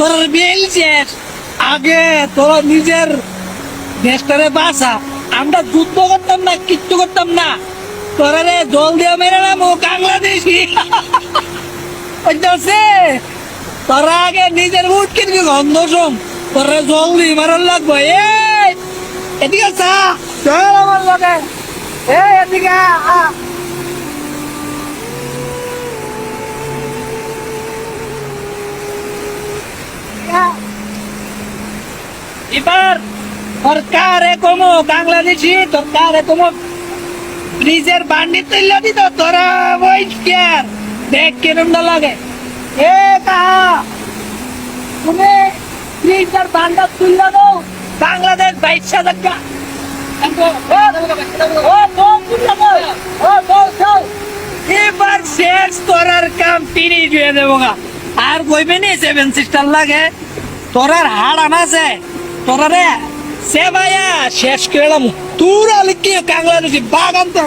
তোর বেল আগে তোরা নিজের দেশটারে বাঁচা। আমরা যুদ্ধ করতাম না, কিচ্ছু করতাম না। তোরা রে জল দিয়ে মেরে না মুখ বাংলাদেশি। বুঝতে তোরা আগে নিজের উঠ কিনবি গন্ধ সম তোরা জল দিয়ে মারার লাগবো। এই, এদিকে চা। চল আমার লগে। এই, এদিকে আ। এবার সরকারে কমো বাংলাদেশি সরকারে কমো ব্রিজের বান্ডি তুললে দিত, তোরা ওই কেয়ার দেখ কিরম লাগে। এ কাহা তুমি ব্রিজের বান্ডা তুললে দাও বাংলাদেশ বাইশা টাকা। এবার শেষ করার কাম ফিনিশ হয়ে দেবো আর কইবে নি সেভেন সিস্টার লাগে? তোরার হাড় আনাছে। তোরা রে সে ভাইয়া শেষ করলাম তোর আলিকে কাঙ্গলা বাগান তো?